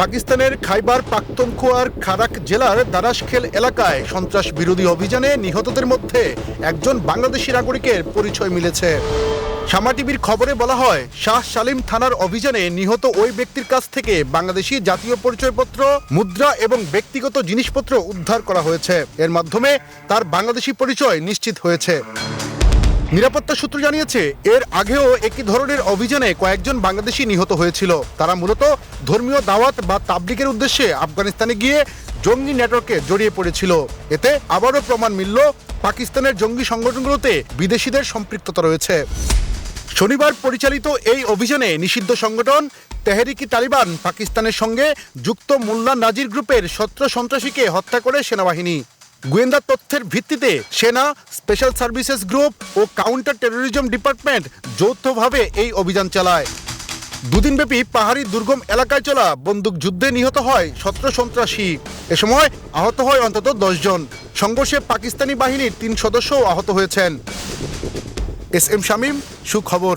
পাকিস্তানের খাইবার পাখতনখোয়ার খারাক জেলার দারাসখেল এলাকায় সন্ত্রাস বিরোধী অভিযানে নিহতদের মধ্যে একজন বাংলাদেশি নাগরিকের পরিচয় মিলেছে। সামা টিভির খবরে বলা হয়, শাহ সালিম থানার অভিযানে নিহত ওই ব্যক্তির কাছ থেকে বাংলাদেশি জাতীয় পরিচয়পত্র, মুদ্রা এবং ব্যক্তিগত জিনিসপত্র উদ্ধার করা হয়েছে। এর মাধ্যমে তার বাংলাদেশি পরিচয় নিশ্চিত হয়েছে। নিরাপত্তা সূত্র জানিয়েছে, এর আগেও একই ধরনের অভিযানে কয়েকজন বাংলাদেশি নিহত হয়েছিল। তারা মূলত ধর্মীয় দাওয়াত বা তাবলিগের উদ্দেশ্যে আফগানিস্তানে গিয়ে জঙ্গি নেটওয়ার্কে জড়িয়ে পড়েছিল। এতে আবারও প্রমাণ মিলল পাকিস্তানের জঙ্গি সংগঠনগুলোতে বিদেশিদের সম্পৃক্ততা রয়েছে। শনিবার পরিচালিত এই অভিযানে নিষিদ্ধ সংগঠন তেহরিকি তালিবান পাকিস্তানের সঙ্গে যুক্ত মোল্লা নাজির গ্রুপের সত্র সন্ত্রাসীকে হত্যা করে সেনাবাহিনী। গোয়েন্দা তথ্যের ভিত্তিতে সেনা স্পেশাল সার্ভিসেস গ্রুপ ও কাউন্টার টেরোরিজম ডিপার্টমেন্ট যৌথভাবে এই অভিযান চালায়। দুদিনব্যাপী পাহাড়ি দুর্গম এলাকায় চলা বন্দুক যুদ্ধে নিহত হয় সতেরো সন্ত্রাসী। এ সময় আহত হয় অন্তত জন। সংঘর্ষে পাকিস্তানি বাহিনীর তিন সদস্যও আহত হয়েছেন। এস এম শামীম, সুখবর।